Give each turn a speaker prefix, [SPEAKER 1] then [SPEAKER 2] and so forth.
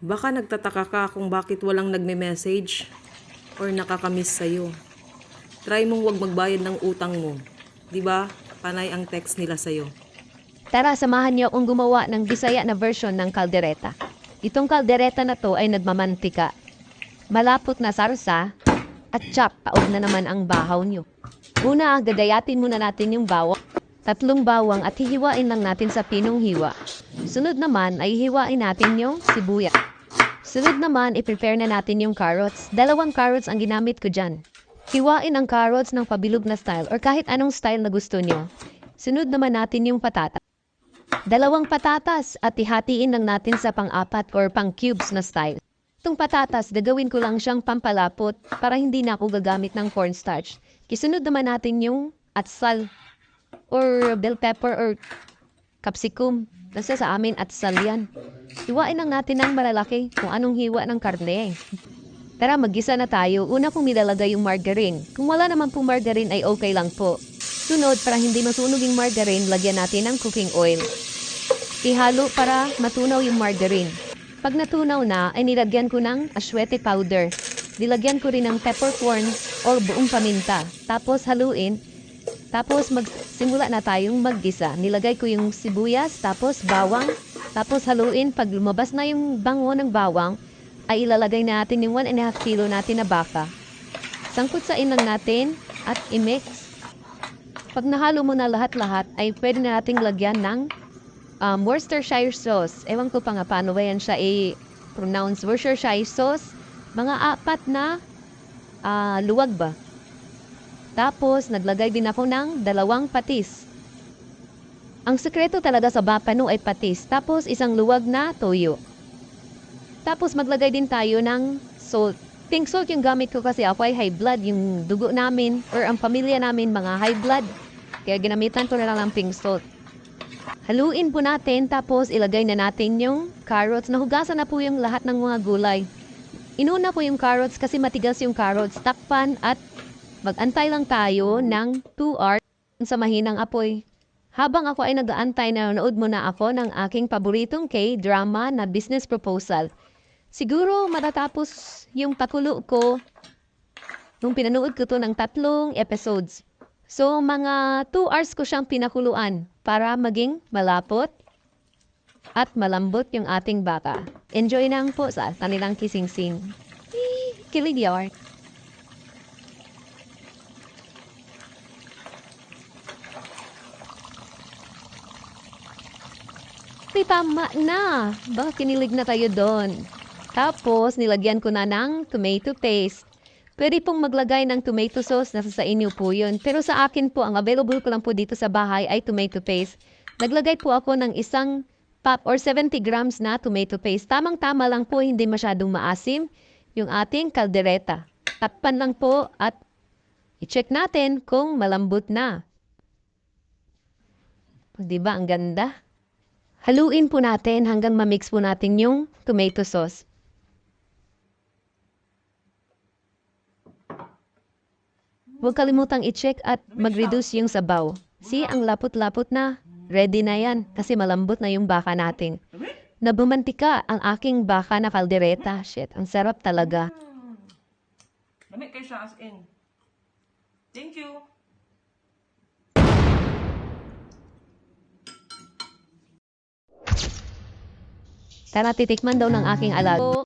[SPEAKER 1] Baka nagtataka ka kung bakit walang nagme-message or nakakamiss sa'yo. Try mong wag magbayad ng utang mo. 'Di ba? Panay ang text nila sa'yo.
[SPEAKER 2] Tara, samahan niyo akong gumawa ng Bisaya na version ng kaldereta. Itong kaldereta na to ay nagmamantika. Malapot na sarsa at chop, paog na naman ang bahaw niyo. Una, gagayatin muna natin yung bawang. Tatlong bawang at hihiwain lang natin sa pinong hiwa. Sunod naman ay hiwain natin yung sibuyas. Sunod naman, i-prepare na natin yung carrots. Dalawang carrots ang ginamit ko dyan. Hiwain ang carrots ng pabilog na style or kahit anong style na gusto nyo. Sunod naman natin yung patata. Dalawang patatas at ihatiin lang natin sa pang-apat or pang-cubes na style. Itong patatas, gagawin ko lang siyang pampalapot para hindi na ako gagamit ng cornstarch. Kisunod naman natin yung atsal or bell pepper or capsicum. Nasa sa amin atsal yan. Hiwain lang natin ng malalaki kung anong hiwa ng karne. Tara, maggisa na tayo. Una pong nilalagay yung margarine. Kung wala naman pong margarine ay okay lang po. Sunod, para hindi masunog yung margarine, lagyan natin ng cooking oil. Ihalo para matunaw yung margarine. Pag natunaw na, ay nilagyan ko ng aswete powder. Nilagyan ko rin ng peppercorn or buong paminta. Tapos haluin. Tapos magsimula na tayong maggisa. Nilagay ko yung sibuyas, tapos bawang. Tapos haluin. Pag lumabas na yung bango ng bawang, ay ilalagay natin yung 1 and a half kilo natin na baka. Sangkot sa lang natin at i-mix. Pag nahalo mo na lahat-lahat, ay pwede na nating lagyan ng um, Worcestershire sauce. Ewan ko pa nga paano ba yan siya i-pronounce. Worcestershire sauce. Mga apat na ah, luwag ba? Tapos, naglagay din ako ng dalawang patis. Ang sekreto talaga sa bapano ay patis. Tapos, isang luwag na toyo. Tapos, maglagay din tayo ng salt. Pink salt yung gamit ko kasi ako ay high blood. Yung dugo namin or ang pamilya namin mga high blood. Kaya ginamitan ko na lang ng pink salt. Haluin po natin tapos ilagay na natin yung carrots. Nahugasan na po yung lahat ng mga gulay. Inuna po yung carrots kasi matigas yung carrots. Takpan at magantay lang tayo ng 2 hours sa mahinang apoy. Habang ako ay nag-aantay, nanonood muna ako ng aking paboritong K-drama na business proposal. Siguro matatapos yung pakulo ko nung pinanood ko to ng tatlong episodes. So, mga 2 hours ko siyang pinakuluan para maging malapot at malambot yung ating baka. Enjoy nang po sa kanilang. Eee, Kilig yar. Ay, tama na. Baka kinilig na tayo doon. Tapos, nilagyan ko na ng tomato paste. Pwede pong maglagay ng tomato sauce, nasa sa inyo po yun. Pero sa akin po, ang available ko lang po dito sa bahay ay tomato paste. Naglagay po ako ng isang pop or 70 grams na tomato paste. Tamang-tama lang po, hindi masyadong maasim yung ating kaldereta. Takpan lang po at i-check natin kung malambot na. Di ba ang ganda? Haluin po natin hanggang ma-mix po natin yung tomato sauce. Huwag kalimutang i-check at mag-reduce yung sabaw. See, ang lapot-lapot na. Ready na yan kasi malambot na yung baka natin. Nabumantika ang aking baka na kaldereta. Shit, ang sarap talaga.
[SPEAKER 1] Dami kayo siya as in. Thank you.
[SPEAKER 2] Tara, titikman daw ng aking alaga.